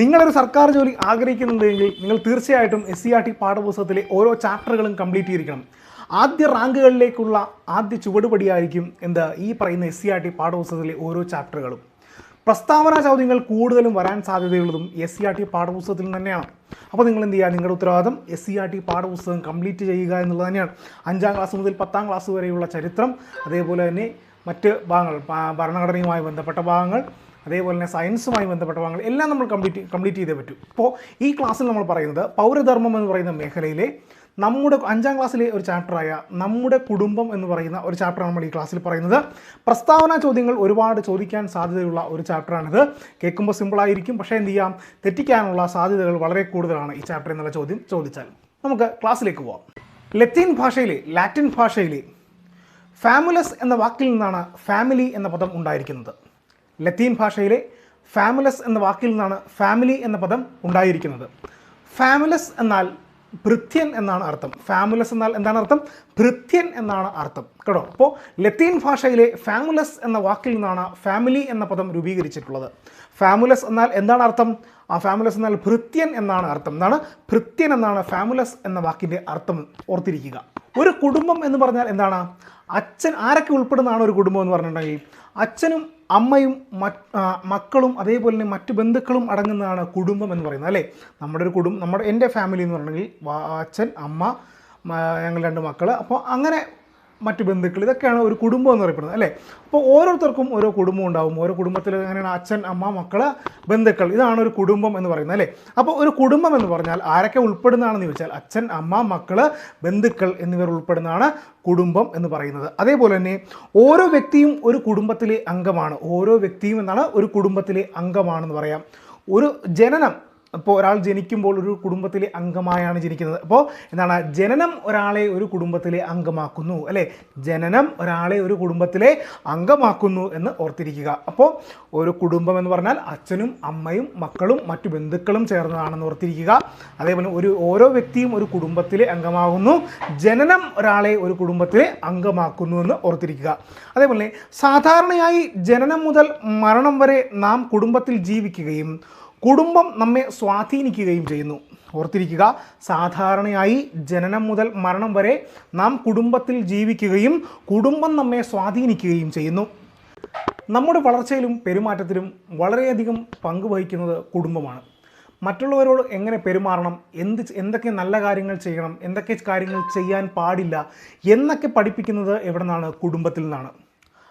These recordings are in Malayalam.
നിങ്ങളൊരു സർക്കാർ ജോലി ആഗ്രഹിക്കുന്നുണ്ടെങ്കിൽ നിങ്ങൾ തീർച്ചയായിട്ടും എസ് സി ആർ ടി പാഠപുസ്തകത്തിലെ ഓരോ ചാപ്റ്ററുകളും കംപ്ലീറ്റ് ചെയ്തിരിക്കണം. ആദ്യ റാങ്കുകളിലേക്കുള്ള ആദ്യ ചുവടുപടിയായിരിക്കും എന്താ? ഈ പറയുന്ന എസ് സി ആർ ടി പാഠപുസ്തകത്തിലെ ഓരോ ചാപ്റ്ററുകളും. പ്രസ്താവന ചോദ്യങ്ങൾ കൂടുതലും വരാൻ സാധ്യതയുള്ളതും എസ് സി ആർ ടി പാഠപുസ്തകത്തിൽ തന്നെയാണ്. അപ്പോൾ നിങ്ങൾ എന്ത് ചെയ്യുക? നിങ്ങളുടെ ഉത്തരവാദിത്തം എസ് സി ആർ ടി പാഠപുസ്തകം കംപ്ലീറ്റ് ചെയ്യുക എന്നുള്ളത് തന്നെയാണ്. അഞ്ചാം ക്ലാസ് മുതൽ പത്താം ക്ലാസ് വരെയുള്ള ചരിത്രം അതേപോലെ തന്നെ മറ്റ് ഭാഗങ്ങൾ ഭരണഘടനയുമായി ബന്ധപ്പെട്ട ഭാഗങ്ങൾ അതേപോലെ തന്നെ സയൻസുമായി ബന്ധപ്പെട്ട ഭാഗങ്ങൾ എല്ലാം നമ്മൾ കംപ്ലീറ്റ് കംപ്ലീറ്റ് ചെയ്തേ പറ്റൂ. ഇപ്പോൾ ഈ ക്ലാസ്സിൽ നമ്മൾ പറയുന്നത് പൗരധർമ്മം എന്ന് പറയുന്ന മേഖലയിലെ നമ്മുടെ അഞ്ചാം ക്ലാസ്സിലെ ഒരു ചാപ്റ്ററായ നമ്മുടെ കുടുംബം എന്ന് പറയുന്ന ഒരു ചാപ്റ്ററാണ് നമ്മൾ ഈ ക്ലാസ്സിൽ പറയുന്നത്. പ്രസ്താവന ചോദ്യങ്ങൾ ഒരുപാട് ചോദിക്കാൻ സാധ്യതയുള്ള ഒരു ചാപ്റ്ററാണിത് കേൾക്കുമ്പോൾ സിമ്പിളായിരിക്കും പക്ഷേ എന്ത് ചെയ്യാം? തെറ്റിക്കാനുള്ള സാധ്യതകൾ വളരെ കൂടുതലാണ് ഈ ചാപ്റ്റർ എന്നുള്ള ചോദ്യം ചോദിച്ചാൽ. നമുക്ക് ക്ലാസ്സിലേക്ക് പോവാം. ലത്തീൻ ഭാഷയിലെ ലാറ്റിൻ ഭാഷയിലെ ഫാമുലസ് എന്ന വാക്കിൽ നിന്നാണ് ഫാമിലി എന്ന പദം ഉണ്ടായിരിക്കുന്നത്. ലത്തീൻ ഭാഷയിലെ ഫാമുലസ് എന്ന വാക്കിൽ നിന്നാണ് ഫാമിലി എന്ന പദം ഉണ്ടായിരിക്കുന്നത്. ഫാമുലസ് എന്നാൽ ഭൃത്യൻ എന്നാണ് അർത്ഥം. ഫാമുലസ് എന്നാൽ എന്താണ് അർത്ഥം? ഭൃത്യൻ എന്നാണ് അർത്ഥം. കേട്ടോ? അപ്പോൾ ലത്തീൻ ഭാഷയിലെ ഫാമുലസ് എന്ന വാക്കിൽ നിന്നാണ് ഫാമിലി എന്ന പദം രൂപീകരിച്ചിട്ടുള്ളത്. ഫാമുലസ് എന്നാൽ എന്താണ് അർത്ഥം? ആ ഫാമുലസ് എന്നാൽ ഭൃത്യൻ എന്നാണ് അർത്ഥം. എന്താണ്? ഭൃത്യൻ എന്നാണ് ഫാമുലസ് എന്ന വാക്കിന്റെ അർത്ഥം ഓർത്തിരിക്കുക. ഒരു കുടുംബം എന്ന് പറഞ്ഞാൽ എന്താണ്? അച്ഛൻ ആരൊക്കെ ഉൾപ്പെടുന്നതാണ് ഒരു കുടുംബം എന്ന് പറഞ്ഞിട്ടുണ്ടെങ്കിൽ അച്ഛനും അമ്മയും മക്കളും അതേപോലെ തന്നെ മറ്റു ബന്ധുക്കളും അടങ്ങുന്നതാണ് കുടുംബം എന്ന് പറയുന്നത് അല്ലേ? നമ്മുടെ ഒരു കുടുംബം നമ്മുടെ എന്റെ ഫാമിലി എന്ന് പറഞ്ഞിട്ടുണ്ടെങ്കിൽ അച്ഛൻ അമ്മ ഞങ്ങൾ രണ്ട് മക്കൾ അപ്പോൾ അങ്ങനെ മറ്റു ബന്ധുക്കൾ ഇതൊക്കെയാണ് ഒരു കുടുംബം എന്ന് പറയപ്പെടുന്നത് അല്ലേ? അപ്പോൾ ഓരോരുത്തർക്കും ഓരോ കുടുംബം ഉണ്ടാവും. ഓരോ കുടുംബത്തിൽ അങ്ങനെയാണ് അച്ഛൻ അമ്മ മക്കൾ ബന്ധുക്കൾ? ഇതാണ് ഒരു കുടുംബം എന്ന് പറയുന്നത് അല്ലേ? അപ്പോൾ ഒരു കുടുംബം എന്ന് പറഞ്ഞാൽ ആരൊക്കെ ഉൾപ്പെടുന്നതാണെന്ന് ചോദിച്ചാൽ അച്ഛൻ അമ്മ മക്കൾ ബന്ധുക്കൾ എന്നിവർ ഉൾപ്പെടുന്നതാണ് കുടുംബം എന്ന് പറയുന്നത്. അതേപോലെ തന്നെ ഓരോ വ്യക്തിയും ഒരു കുടുംബത്തിലെ അംഗമാണ്. ഓരോ വ്യക്തിയും എന്നാണ് ഒരു കുടുംബത്തിലെ അംഗമാണെന്ന് പറയാം. ഒരു ജനനം ഇപ്പോൾ ഒരാൾ ജനിക്കുമ്പോൾ ഒരു കുടുംബത്തിലെ അംഗമായാണ് ജനിക്കുന്നത്. അപ്പോൾ എന്താണ്? ജനനം ഒരാളെ ഒരു കുടുംബത്തിലെ അംഗമാക്കുന്നു അല്ലേ? ജനനം ഒരാളെ ഒരു കുടുംബത്തിലെ അംഗമാക്കുന്നു എന്ന് ഓർത്തിരിക്കുക. അപ്പോൾ ഒരു കുടുംബം എന്ന് പറഞ്ഞാൽ അച്ഛനും അമ്മയും മക്കളും മറ്റു ബന്ധുക്കളും ചേർന്നതാണെന്ന് ഓർത്തിരിക്കുക. അതേപോലെ ഒരു ഓരോ വ്യക്തിയും ഒരു കുടുംബത്തിലെ അംഗമാകുന്നു ജനനം ഒരാളെ ഒരു കുടുംബത്തിലെ അംഗമാക്കുന്നു എന്ന് ഓർത്തിരിക്കുക. അതേപോലെ സാധാരണയായി ജനനം മുതൽ മരണം വരെ നാം കുടുംബത്തിൽ ജീവിക്കുകയും കുടുംബം നമ്മെ സ്വാധീനിക്കുകയും ചെയ്യുന്നു. ഓർത്തിരിക്കുക സാധാരണയായി ജനനം മുതൽ മരണം വരെ നാം കുടുംബത്തിൽ ജീവിക്കുകയും കുടുംബം നമ്മെ സ്വാധീനിക്കുകയും ചെയ്യുന്നു. നമ്മുടെ വളർച്ചയിലും പെരുമാറ്റത്തിലും വളരെയധികം പങ്ക് വഹിക്കുന്നത് കുടുംബമാണ്. മറ്റുള്ളവരോട് എങ്ങനെ പെരുമാറണം എന്ത് എന്തൊക്കെ നല്ല കാര്യങ്ങൾ ചെയ്യണം എന്തൊക്കെ കാര്യങ്ങൾ ചെയ്യാൻ പാടില്ല എന്നൊക്കെ പഠിപ്പിക്കുന്നത് എവിടെ നിന്നാണ് കുടുംബത്തിൽ നിന്നാണ്.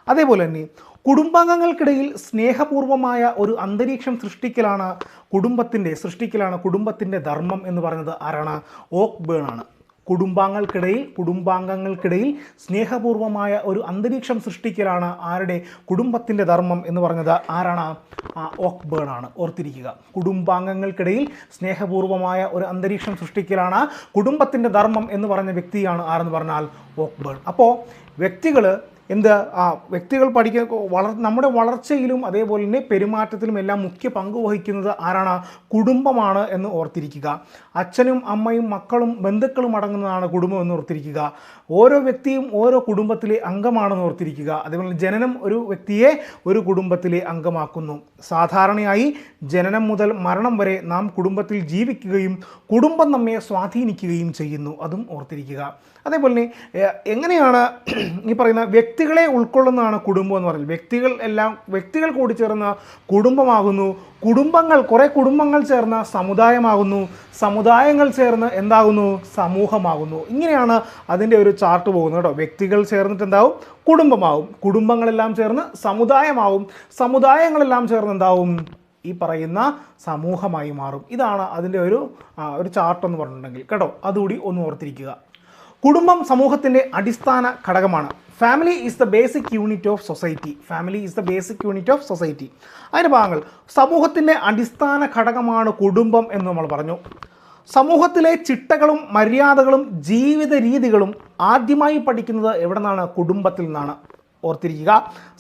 അതേപോലെ തന്നെ കുടുംബാംഗങ്ങൾക്കിടയിൽ സ്നേഹപൂർവമായ ഒരു അന്തരീക്ഷം സൃഷ്ടിക്കലാണ് കുടുംബത്തിന്റെ സൃഷ്ടിക്കലാണ് കുടുംബത്തിന്റെ ധർമ്മം എന്ന് പറയുന്നത് ആരാണ്? ഓക്ക് ബേൺ ആണ്. കുടുംബാംഗങ്ങൾക്കിടയിൽ കുടുംബാംഗങ്ങൾക്കിടയിൽ സ്നേഹപൂർവമായ ഒരു അന്തരീക്ഷം സൃഷ്ടിക്കലാണ് ആരുടെ? കുടുംബത്തിന്റെ ധർമ്മം എന്ന് പറഞ്ഞത് ആരാണ്? ആ ഓക്ക് ബേൺ ആണ്. ഓർത്തിരിക്കുക. കുടുംബാംഗങ്ങൾക്കിടയിൽ സ്നേഹപൂർവമായ ഒരു അന്തരീക്ഷം സൃഷ്ടിക്കലാണ് കുടുംബത്തിന്റെ ധർമ്മം എന്ന് പറഞ്ഞ വ്യക്തിയാണ് ആരെന്ന് പറഞ്ഞാൽ ഓക്ക് ബേൺ അപ്പോൾ വ്യക്തികൾ എന്ത് ആ വ്യക്തികൾ പഠിക്കുന്ന വളർ നമ്മുടെ വളർച്ചയിലും അതേപോലെ തന്നെ പെരുമാറ്റത്തിലും എല്ലാം മുഖ്യ പങ്ക് വഹിക്കുന്നത് ആരാണ്? കുടുംബമാണ് എന്ന് ഓർത്തിരിക്കുക. അച്ഛനും അമ്മയും മക്കളും ബന്ധുക്കളും അടങ്ങുന്നതാണ് കുടുംബം എന്ന് ഓർത്തിരിക്കുക. ഓരോ വ്യക്തിയും ഓരോ കുടുംബത്തിലെ അംഗമാണെന്ന് ഓർത്തിരിക്കുക. അതേപോലെ ജനനം ഒരു വ്യക്തിയെ ഒരു കുടുംബത്തിലെ അംഗമാക്കുന്നു. സാധാരണയായി ജനനം മുതൽ മരണം വരെ നാം കുടുംബത്തിൽ ജീവിക്കുകയും കുടുംബം നമ്മെ സ്വാധീനിക്കുകയും ചെയ്യുന്നു. അതും ഓർത്തിരിക്കുക. അതേപോലെ തന്നെ എങ്ങനെയാണ് ഈ പറയുന്ന വ്യക്തികളെ ഉൾക്കൊള്ളുന്നതാണ് കുടുംബം എന്ന് പറയുന്നത്. വ്യക്തികൾ എല്ലാം വ്യക്തികൾ കൂടി ചേർന്ന കുടുംബമാകുന്നു കുടുംബങ്ങൾ കുറേ കുടുംബങ്ങൾ ചേർന്ന സമുദായമാകുന്നു സമുദായങ്ങൾ ചേർന്ന് എന്താകുന്നു? സമൂഹമാകുന്നു. ഇങ്ങനെയാണ് അതിന്റെ ഒരു ചാർട്ട് പോകുന്നത് കേട്ടോ. വ്യക്തികൾ ചേർന്നിട്ട് എന്താവും? കുടുംബമാവും. കുടുംബങ്ങളെല്ലാം ചേർന്ന് സമുദായമാവും. സമുദായങ്ങളെല്ലാം ചേർന്ന് എന്താവും? ഈ പറയുന്ന സമൂഹമായി മാറും. ഇതാണ് അതിന്റെ ഒരു ഒരു ചാർട്ടെന്ന് പറഞ്ഞിട്ടുണ്ടെങ്കിൽ. കേട്ടോ അതുകൂടി ഒന്ന് ഓർത്തിരിക്കുക. കുടുംബം സമൂഹത്തിന്റെ അടിസ്ഥാന ഘടകമാണ്. Family is the basic unit of society family is the basic unit of society അതിന്റെ ഭാഗങ്ങൾ സമൂഹത്തിന്റെ അടിസ്ഥാന ഘടകമാണ് കുടുംബം എന്ന് നമ്മൾ പറഞ്ഞു. സമൂഹത്തിലെ ചിട്ടകളും മര്യാദകളും ജീവിത രീതികളും ആദ്യമായി പഠിക്കുന്നത് എവിടെ നിന്നാണ് കുടുംബത്തിൽ നിന്നാണ്. ഓർത്തിരിക്കുക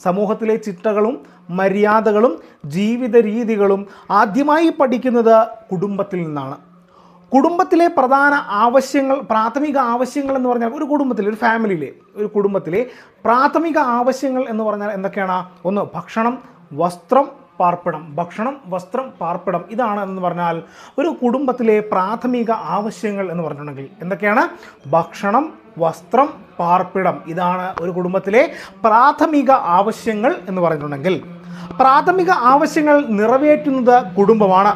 സമൂഹത്തിലെ ചിട്ടകളും മര്യാദകളും ജീവിത രീതികളും ആദ്യമായി പഠിക്കുന്നത് കുടുംബത്തിൽ നിന്നാണ്. കുടുംബത്തിലെ പ്രധാന ആവശ്യങ്ങൾ പ്രാഥമിക ആവശ്യങ്ങൾ എന്ന് പറഞ്ഞാൽ ഒരു കുടുംബത്തിലെ ഒരു ഫാമിലിയിലെ ഒരു കുടുംബത്തിലെ പ്രാഥമിക ആവശ്യങ്ങൾ എന്ന് പറഞ്ഞാൽ എന്തൊക്കെയാണ്? ഒന്ന് ഭക്ഷണം വസ്ത്രം പാർപ്പിടം. ഭക്ഷണം വസ്ത്രം പാർപ്പിടം ഇതാണ് എന്ന് പറഞ്ഞാൽ ഒരു കുടുംബത്തിലെ പ്രാഥമിക ആവശ്യങ്ങൾ എന്ന് പറഞ്ഞിട്ടുണ്ടെങ്കിൽ എന്തൊക്കെയാണ്? ഭക്ഷണം വസ്ത്രം പാർപ്പിടം ഇതാണ് ഒരു കുടുംബത്തിലെ പ്രാഥമിക ആവശ്യങ്ങൾ എന്ന് പറഞ്ഞിട്ടുണ്ടെങ്കിൽ പ്രാഥമിക ആവശ്യങ്ങൾ നിറവേറ്റുന്നത് കുടുംബമാണ്.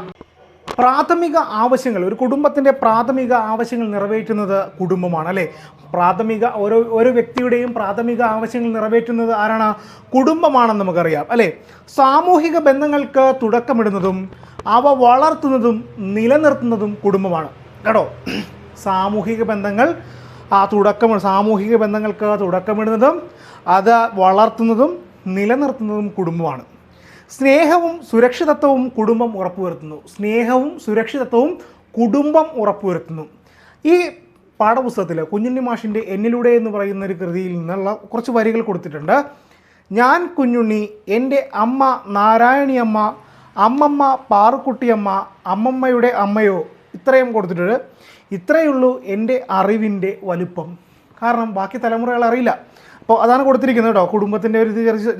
പ്രാഥമിക ആവശ്യങ്ങൾ ഒരു കുടുംബത്തിന്റെ പ്രാഥമിക ആവശ്യങ്ങൾ നിറവേറ്റുന്നത് കുടുംബമാണ് അല്ലേ? പ്രാഥമിക ഓരോ ഓരോ വ്യക്തിയുടെയും പ്രാഥമിക ആവശ്യങ്ങൾ നിറവേറ്റുന്നത് ആരാണ്? കുടുംബമാണെന്ന് നമുക്കറിയാം അല്ലേ? സാമൂഹിക ബന്ധങ്ങൾക്ക് തുടക്കമിടുന്നതും അവ വളർത്തുന്നതും നിലനിർത്തുന്നതും കുടുംബമാണ്. കേട്ടോ? സാമൂഹിക ബന്ധങ്ങൾ ആ തുടക്കം സാമൂഹിക ബന്ധങ്ങൾക്ക് തുടക്കമിടുന്നതും അത് വളർത്തുന്നതും നിലനിർത്തുന്നതും കുടുംബമാണ്. സ്നേഹവും സുരക്ഷിതത്വവും കുടുംബം ഉറപ്പുവരുത്തുന്നു. സ്നേഹവും സുരക്ഷിതത്വവും കുടുംബം ഉറപ്പുവരുത്തുന്നു. ഈ പാഠപുസ്തകത്തിൽ കുഞ്ഞുണ്ണി മാഷിന്റെ എന്നിലൂടെ എന്ന് പറയുന്ന ഒരു കൃതിയിൽ നിന്നുള്ള കുറച്ച് വരികൾ കൊടുത്തിട്ടുണ്ട്. ഞാൻ കുഞ്ഞുണ്ണി എന്റെ അമ്മ നാരായണിയമ്മ അമ്മമ്മ പാറുക്കുട്ടിയമ്മ അമ്മമ്മയുടെ അമ്മയോ? ഇത്രയും കൊടുത്തിട്ടുണ്ട്. ഇത്രയുള്ളൂ എന്റെ അറിവിന്റെ വലുപ്പം. കാരണം ബാക്കി തലമുറകൾ അറിയില്ല. അപ്പോൾ അതാണ് കൊടുത്തിരിക്കുന്നത് കേട്ടോ. കുടുംബത്തിന്റെ ഒരു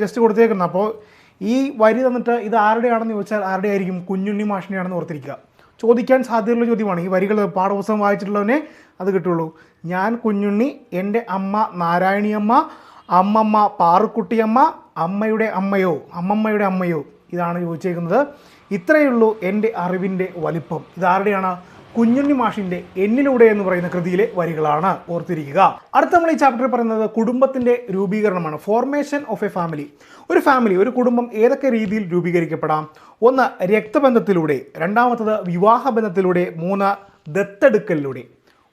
ജസ്റ്റ് കൊടുത്തേക്കുന്നത്. അപ്പോൾ ഈ വരി തന്നിട്ട് ഇത് ആരുടെയാണെന്ന് ചോദിച്ചാൽ ആരുടെ ആയിരിക്കും കുഞ്ഞുണ്ണി മാഷിനെയാണെന്ന് ഓർത്തിരിക്കുക. ചോദിക്കാൻ സാധ്യതയുള്ള ചോദ്യമാണ്. ഈ വരികൾ പാഠപുസ്തകം വായിച്ചിട്ടുള്ളവനെ അത് കിട്ടുള്ളൂ. ഞാൻ കുഞ്ഞുണ്ണി എന്റെ അമ്മ നാരായണിയമ്മ അമ്മമ്മ പാറുക്കുട്ടിയമ്മ അമ്മയുടെ അമ്മയോ അമ്മമ്മയുടെ അമ്മയോ ഇതാണ് ചോദിച്ചേക്കുന്നത്. ഇത്രയുള്ളൂ എന്റെ അറിവിന്റെ വലിപ്പം. ഇതാരുടെയാണ് കുഞ്ഞുണ്ണി മാഷിന്റെ എന്നിലൂടെ എന്ന് പറയുന്ന കൃതിയിലെ വരികളാണ് ഓർത്തിരിക്കുക. അടുത്ത നമ്മൾ ഈ ചാപ്റ്ററിൽ പറയുന്നത് കുടുംബത്തിന്റെ രൂപീകരണമാണ്. ഫോർമേഷൻ ഓഫ് എ ഫാമിലി ഒരു ഫാമിലി ഒരു കുടുംബം ഏതൊക്കെ രീതിയിൽ രൂപീകരിക്കപ്പെടാം? ഒന്ന് രക്തബന്ധത്തിലൂടെ. രണ്ടാമത്തത് വിവാഹബന്ധത്തിലൂടെ. മൂന്ന് ദത്തെടുക്കലിലൂടെ.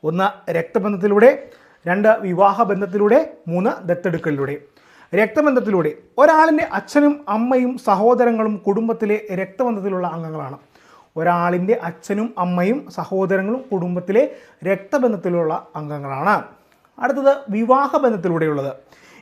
ഒന്ന് രക്തബന്ധത്തിലൂടെ. രണ്ട് വിവാഹബന്ധത്തിലൂടെ. മൂന്ന് ദത്തെടുക്കലിലൂടെ. രക്തബന്ധത്തിലൂടെ. ഒരാളിന്റെ അച്ഛനും അമ്മയും സഹോദരങ്ങളും കുടുംബത്തിലെ രക്തബന്ധത്തിലുള്ള അംഗങ്ങളാണ്. ഒരാളിന്റെ അച്ഛനും അമ്മയും സഹോദരങ്ങളും കുടുംബത്തിലെ രക്തബന്ധത്തിലുള്ള അംഗങ്ങളാണ്. അടുത്തത് വിവാഹബന്ധത്തിലൂടെയുള്ളത്.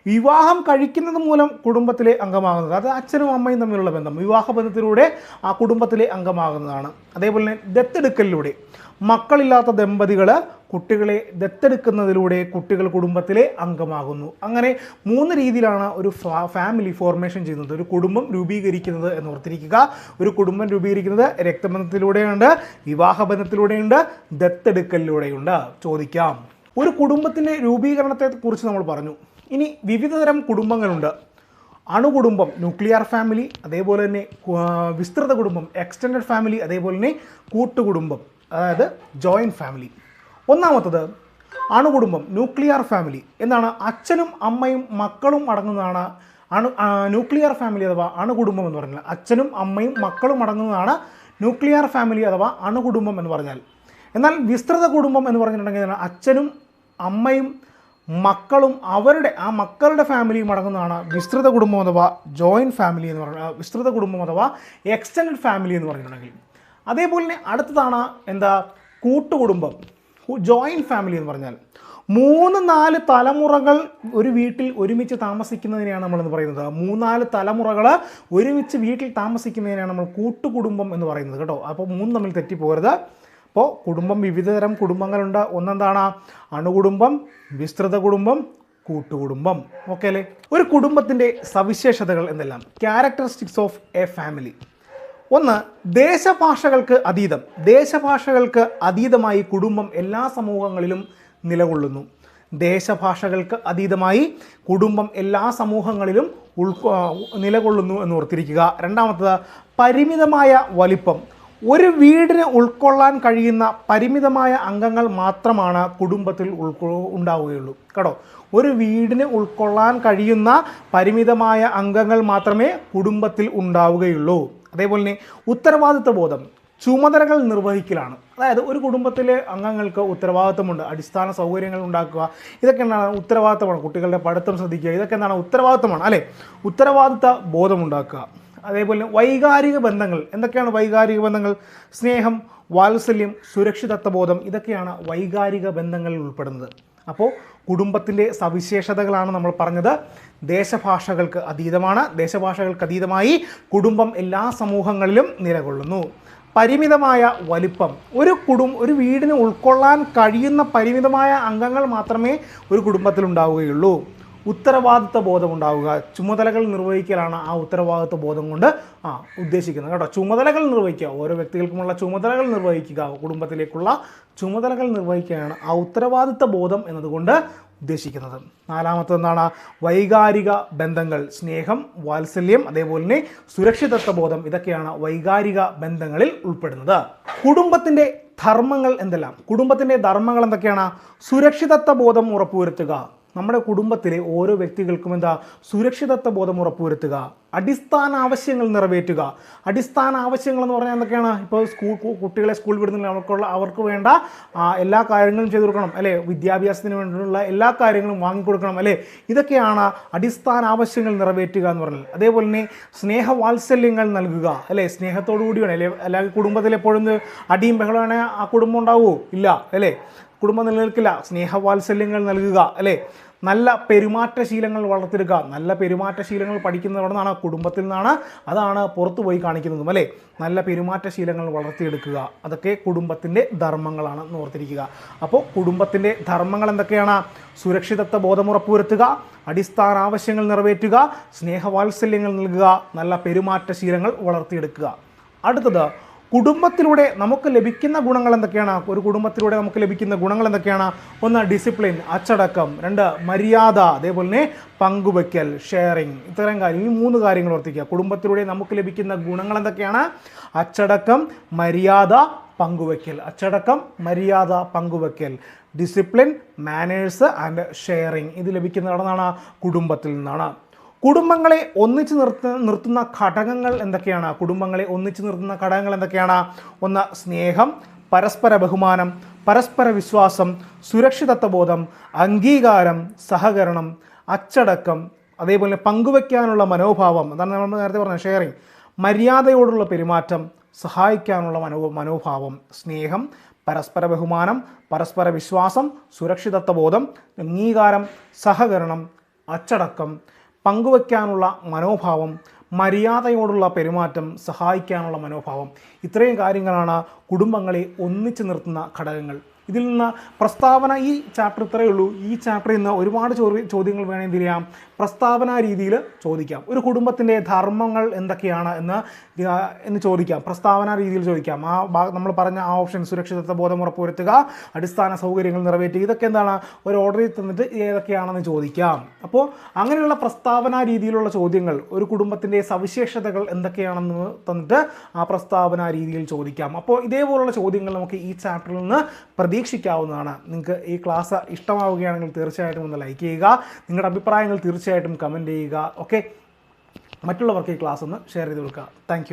വിവാഹം കഴിക്കുന്നത് മൂലം കുടുംബത്തിലെ അംഗമാകുന്നത് അത് അച്ഛനും അമ്മയും തമ്മിലുള്ള ബന്ധം. വിവാഹബന്ധത്തിലൂടെ ആ കുടുംബത്തിലെ അംഗമാകുന്നതാണ്. അതേപോലെ തന്നെ ദത്തെടുക്കലിലൂടെ മക്കളില്ലാത്ത ദമ്പതികൾ കുട്ടികളെ ദത്തെടുക്കുന്നതിലൂടെ കുട്ടികൾ കുടുംബത്തിലെ അംഗമാകുന്നു. അങ്ങനെ മൂന്ന് രീതിയിലാണ് ഒരു ഫാമിലി ഫോർമേഷൻ ചെയ്യുന്നത്. ഒരു കുടുംബം രൂപീകരിക്കുന്നത് എന്ന് ഓർത്തിരിക്കുക. ഒരു കുടുംബം രൂപീകരിക്കുന്നത് രക്തബന്ധത്തിലൂടെയുണ്ട് വിവാഹബന്ധത്തിലൂടെയുണ്ട് ദത്തെടുക്കലിലൂടെയുണ്ട്. ചോദിക്കാം. ഒരു കുടുംബത്തിന്റെ രൂപീകരണത്തെ കുറിച്ച് നമ്മൾ പറഞ്ഞു. ഇനി വിവിധതരം കുടുംബങ്ങളുണ്ട്. അണുകുടുംബം ന്യൂക്ലിയർ ഫാമിലി അതേപോലെ തന്നെ വിസ്തൃത കുടുംബം എക്സ്റ്റൻഡഡ് ഫാമിലി അതേപോലെ തന്നെ കൂട്ടുകുടുംബം അതായത് ജോയിന്റ് ഫാമിലി ഒന്നാമത്തത് അണുകുടുംബം ന്യൂക്ലിയർ ഫാമിലി എന്താണ്? അച്ഛനും അമ്മയും മക്കളും അടങ്ങുന്നതാണ് അണു ന്യൂക്ലിയർ ഫാമിലി അഥവാ അണുകുടുംബം എന്ന് പറഞ്ഞാൽ. അച്ഛനും അമ്മയും മക്കളും അടങ്ങുന്നതാണ് ന്യൂക്ലിയർ ഫാമിലി അഥവാ അണുകുടുംബം എന്ന് പറഞ്ഞാൽ. എന്നാൽ വിസ്തൃത കുടുംബം എന്ന് പറഞ്ഞിട്ടുണ്ടെങ്കിൽ അച്ഛനും അമ്മയും മക്കളും അവരുടെ ആ മക്കളുടെ ഫാമിലിയും അടങ്ങുന്നതാണ് വിസ്തൃത കുടുംബം അഥവാ ജോയിന്റ് ഫാമിലി എന്ന് പറഞ്ഞ വിസ്തൃത കുടുംബം അഥവാ എക്സ്റ്റൻഡ് ഫാമിലി എന്ന് പറഞ്ഞിട്ടുണ്ടെങ്കിൽ. അതേപോലെ തന്നെ അടുത്തതാണ് എന്താ? കൂട്ടുകുടുംബം. ജോയിന്റ് ഫാമിലി എന്ന് പറഞ്ഞാൽ മൂന്ന് നാല് തലമുറകൾ ഒരു വീട്ടിൽ ഒരുമിച്ച് താമസിക്കുന്നതിനെയാണ് നമ്മളെന്ന് പറയുന്നത്. മൂന്നാൽ തലമുറകൾ ഒരുമിച്ച് വീട്ടിൽ താമസിക്കുന്നതിനെയാണ് നമ്മൾ കൂട്ടുകുടുംബം എന്ന് പറയുന്നത് കേട്ടോ. അപ്പോൾ മൂന്ന് തമ്മിൽ തെറ്റിപ്പോകരുത്. അപ്പോൾ കുടുംബം വിവിധതരം കുടുംബങ്ങളുണ്ട്. ഒന്നെന്താണ്? അണുകുടുംബം വിസ്തൃത കുടുംബം കൂട്ടുകുടുംബം. ഓക്കെ അല്ലേ? ഒരു കുടുംബത്തിന്റെ സവിശേഷതകൾ എന്തെല്ലാം? ക്യാരക്ടറിസ്റ്റിക്സ് ഓഫ് എ ഫാമിലി ഒന്ന് ദേശഭാഷകൾക്ക് അതീതം. ദേശഭാഷകൾക്ക് അതീതമായി കുടുംബം എല്ലാ സമൂഹങ്ങളിലും നിലകൊള്ളുന്നു. ദേശഭാഷകൾക്ക് അതീതമായി കുടുംബം എല്ലാ സമൂഹങ്ങളിലും ഉൾക്കൊ നിലകൊള്ളുന്നു എന്ന് ഓർത്തിരിക്കുക. രണ്ടാമത്തത് പരിമിതമായ വലിപ്പം. ഒരു വീടിന് ഉൾക്കൊള്ളാൻ കഴിയുന്ന പരിമിതമായ അംഗങ്ങൾ മാത്രമാണ് കുടുംബത്തിൽ ഉൾക്കൊ ഉണ്ടാവുകയുള്ളൂ. കേട്ടോ? ഒരു വീടിന് ഉൾക്കൊള്ളാൻ കഴിയുന്ന പരിമിതമായ അംഗങ്ങൾ മാത്രമേ കുടുംബത്തിൽ ഉണ്ടാവുകയുള്ളൂ. അതേപോലെ തന്നെ ഉത്തരവാദിത്വ ബോധം ചുമതലകൾ നിർവഹിക്കലാണ്. അതായത് ഒരു കുടുംബത്തിലെ അംഗങ്ങൾക്ക് ഉത്തരവാദിത്വമുണ്ട്. അടിസ്ഥാന സൗകര്യങ്ങൾ ഉണ്ടാക്കുക. ഇതൊക്കെ എന്താണ് ഉത്തരവാദിത്തമാണ് കുട്ടികളുടെ പഠിത്തം ശ്രദ്ധിക്കുക. ഇതൊക്കെ എന്താണ് ഉത്തരവാദിത്തമാണ് അല്ലേ? ഉത്തരവാദിത്ത ബോധമുണ്ടാക്കുക. അതേപോലെ വൈകാരിക ബന്ധങ്ങൾ. എന്തൊക്കെയാണ് വൈകാരിക ബന്ധങ്ങൾ? സ്നേഹം വാത്സല്യം സുരക്ഷിതത്വബോധം. ഇതൊക്കെയാണ് വൈകാരിക ബന്ധങ്ങളിൽ ഉൾപ്പെടുന്നത്. അപ്പോൾ കുടുംബത്തിന്റെ സവിശേഷതകളാണ് നമ്മൾ പറഞ്ഞത്. ദേശഭാഷകൾക്ക് അതീതമാണ്. ദേശഭാഷകൾക്ക് അതീതമായി കുടുംബം എല്ലാ സമൂഹങ്ങളിലും നിലകൊള്ളുന്നു. പരിമിതമായ വലിപ്പം. ഒരു കുടും ഒരു വീടിന് ഉൾക്കൊള്ളാൻ കഴിയുന്ന പരിമിതമായ അംഗങ്ങൾ മാത്രമേ ഒരു കുടുംബത്തിൽ ഉണ്ടാവുകയുള്ളൂ ഉത്തരവാദിത്ത ബോധം ഉണ്ടാവുക. ചുമതലകൾ നിർവഹിക്കലാണ് ആ ഉത്തരവാദിത്വ ബോധം കൊണ്ട് ആ ഉദ്ദേശിക്കുന്നത് കേട്ടോ. ചുമതലകൾ നിർവഹിക്കുക. ഓരോ വ്യക്തികൾക്കുമുള്ള ചുമതലകൾ നിർവഹിക്കുക. കുടുംബത്തിലേക്കുള്ള ചുമതലകൾ നിർവഹിക്കുകയാണ് ആ ഉത്തരവാദിത്വ ബോധം എന്നതുകൊണ്ട് ഉദ്ദേശിക്കുന്നത്. നാലാമത്തെ എന്താണ്? വൈകാരിക ബന്ധങ്ങൾ. സ്നേഹം വാത്സല്യം അതേപോലെ തന്നെ സുരക്ഷിതത്വ ബോധം. ഇതൊക്കെയാണ് വൈകാരിക ബന്ധങ്ങളിൽ ഉൾപ്പെടുന്നത്. കുടുംബത്തിന്റെ ധർമ്മങ്ങൾ എന്തെല്ലാം? കുടുംബത്തിന്റെ ധർമ്മങ്ങൾ എന്തൊക്കെയാണ്? സുരക്ഷിതത്വ ബോധം ഉറപ്പുവരുത്തുക. നമ്മുടെ കുടുംബത്തിലെ ഓരോ വ്യക്തികൾക്കും എന്താ സുരക്ഷിതത്വ ബോധം ഉറപ്പുവരുത്തുക അടിസ്ഥാന ആവശ്യങ്ങൾ നിറവേറ്റുക. അടിസ്ഥാന ആവശ്യങ്ങൾ എന്ന് പറഞ്ഞാൽ എന്തൊക്കെയാണ്? ഇപ്പോൾ സ്കൂൾ കുട്ടികളെ സ്കൂൾ വിടുന്നില്ല അവർക്കുള്ള അവർക്ക് വേണ്ട എല്ലാ കാര്യങ്ങളും ചെയ്തു കൊടുക്കണം അല്ലേ? വിദ്യാഭ്യാസത്തിന് വേണ്ടിയുള്ള എല്ലാ കാര്യങ്ങളും വാങ്ങിക്കൊടുക്കണം അല്ലേ? ഇതൊക്കെയാണ് അടിസ്ഥാന ആവശ്യങ്ങൾ നിറവേറ്റുക എന്ന് പറഞ്ഞാൽ. അതേപോലെ തന്നെ സ്നേഹവാത്സല്യങ്ങൾ നൽകുക അല്ലേ? സ്നേഹത്തോടു കൂടിയാണ് അല്ലേ? അല്ലെങ്കിൽ കുടുംബത്തിൽ എപ്പോഴും അടിയും ബഹളമാണ് ആ കുടുംബം ഉണ്ടാവുമോ? ഇല്ല അല്ലേ? കുടുംബം നിലനിൽക്കില്ല സ്നേഹവാത്സല്യങ്ങൾ നൽകുക അല്ലേ? നല്ല പെരുമാറ്റശീലങ്ങൾ വളർത്തിയെടുക്കുക. നല്ല പെരുമാറ്റശീലങ്ങൾ പഠിക്കുന്നത് എവിടെ നിന്നാണ് കുടുംബത്തിൽ നിന്നാണ്. അതാണ് പുറത്തു പോയി കാണിക്കുന്നതും അല്ലേ? നല്ല പെരുമാറ്റശീലങ്ങൾ വളർത്തിയെടുക്കുക. അതൊക്കെ കുടുംബത്തിന്റെ ധർമ്മങ്ങളാണ് ഓർത്തിരിക്കുക. അപ്പോൾ കുടുംബത്തിന്റെ ധർമ്മങ്ങൾ എന്തൊക്കെയാണ്? സുരക്ഷിതത്വ ബോധം ഉറപ്പുവരുത്തുക അടിസ്ഥാന ആവശ്യങ്ങൾ നിറവേറ്റുക സ്നേഹവാത്സല്യങ്ങൾ നൽകുക നല്ല പെരുമാറ്റശീലങ്ങൾ വളർത്തിയെടുക്കുക. അടുത്തത് കുടുംബത്തിലൂടെ നമുക്ക് ലഭിക്കുന്ന ഗുണങ്ങൾ എന്തൊക്കെയാണ്? ഒരു കുടുംബത്തിലൂടെ നമുക്ക് ലഭിക്കുന്ന ഗുണങ്ങൾ എന്തൊക്കെയാണ്? ഒന്ന് ഡിസിപ്ലിൻ അച്ചടക്കം. രണ്ട് മര്യാദ അതേപോലെ തന്നെ പങ്കുവയ്ക്കൽ ഷെയറിങ് ഇത്തരം കാര്യം. ഈ മൂന്ന് കാര്യങ്ങൾ ഓർത്തിക്കുക. കുടുംബത്തിലൂടെ നമുക്ക് ലഭിക്കുന്ന ഗുണങ്ങൾ എന്തൊക്കെയാണ്? അച്ചടക്കം മര്യാദ പങ്കുവയ്ക്കൽ. അച്ചടക്കം മര്യാദ പങ്കുവയ്ക്കൽ. ഡിസിപ്ലിൻ മാനേഴ്സ് ആൻഡ് ഷെയറിങ് ഇത് ലഭിക്കുന്നത് എവിടെ കുടുംബത്തിൽ നിന്നാണ്. കുടുംബങ്ങളെ ഒന്നിച്ച് നിർത്ത നിർത്തുന്ന ഘടകങ്ങൾ എന്തൊക്കെയാണ്? കുടുംബങ്ങളെ ഒന്നിച്ച് നിർത്തുന്ന ഘടകങ്ങൾ എന്തൊക്കെയാണ്? ഒന്ന് സ്നേഹം പരസ്പര ബഹുമാനം പരസ്പര വിശ്വാസം സുരക്ഷിതത്വബോധം അംഗീകാരം സഹകരണം അച്ചടക്കം അതേപോലെ പങ്കുവയ്ക്കാനുള്ള മനോഭാവം അതാണ് നമ്മൾ നേരത്തെ പറഞ്ഞ ഷെയറിങ് മര്യാദയോടുള്ള പെരുമാറ്റം സഹായിക്കാനുള്ള മനോ മനോഭാവം സ്നേഹം പരസ്പര ബഹുമാനം പരസ്പര വിശ്വാസം സുരക്ഷിതത്വബോധം അംഗീകാരം സഹകരണം അച്ചടക്കം പങ്കുവയ്ക്കാനുള്ള മനോഭാവം മര്യാദയോടുള്ള പെരുമാറ്റം സഹായിക്കാനുള്ള മനോഭാവം. ഇത്രയും കാര്യങ്ങളാണ് കുടുംബങ്ങളെ ഒന്നിച്ചു നിർത്തുന്ന ഘടകങ്ങൾ. ഇതിൽ നിന്ന് പ്രസ്താവന ഈ ചാപ്റ്റർ ഇത്രയേ ഉള്ളൂ. ഈ ചാപ്റ്ററിൽ നിന്ന് ഒരുപാട് ചോദ്യ ചോദ്യങ്ങൾ വേണമെങ്കിൽ ചെയ്യാം? പ്രസ്താവന രീതിയിൽ ചോദിക്കാം. ഒരു കുടുംബത്തിന്റെ ധർമ്മങ്ങൾ എന്തൊക്കെയാണ് എന്ന് എന്ന് ചോദിക്കാം. പ്രസ്താവന രീതിയിൽ ചോദിക്കാം. ആ നമ്മൾ പറഞ്ഞ ആ ഓപ്ഷൻ സുരക്ഷിതത്വ ബോധം ഉറപ്പുവരുത്തുക അടിസ്ഥാന സൗകര്യങ്ങൾ നിറവേറ്റുക ഇതൊക്കെ എന്താണ്? ഒരു ഓർഡറിൽ തന്നിട്ട് ഏതൊക്കെയാണെന്ന് ചോദിക്കാം. അപ്പോൾ അങ്ങനെയുള്ള പ്രസ്താവന രീതിയിലുള്ള ചോദ്യങ്ങൾ ഒരു കുടുംബത്തിന്റെ സവിശേഷതകൾ എന്തൊക്കെയാണെന്ന് തന്നിട്ട് ആ പ്രസ്താവന രീതിയിൽ ചോദിക്കാം. അപ്പോൾ ഇതേപോലുള്ള ചോദ്യങ്ങൾ നമുക്ക് ഈ ചാപ്റ്ററിൽ നിന്ന് പ്രതീക്ഷിക്കാവുന്നതാണ്. നിങ്ങൾക്ക് ഈ ക്ലാസ് ഇഷ്ടമാവുകയാണെങ്കിൽ തീർച്ചയായിട്ടും ഒന്ന് ലൈക്ക് ചെയ്യുക. നിങ്ങളുടെ അഭിപ്രായങ്ങൾ തീർച്ചയായിട്ടും കമന്റ് ചെയ്യുക. ഓക്കെ മറ്റുള്ളവർക്ക് ഈ ക്ലാസ് ഒന്ന് ഷെയർ ചെയ്ത് കൊടുക്കുക. താങ്ക്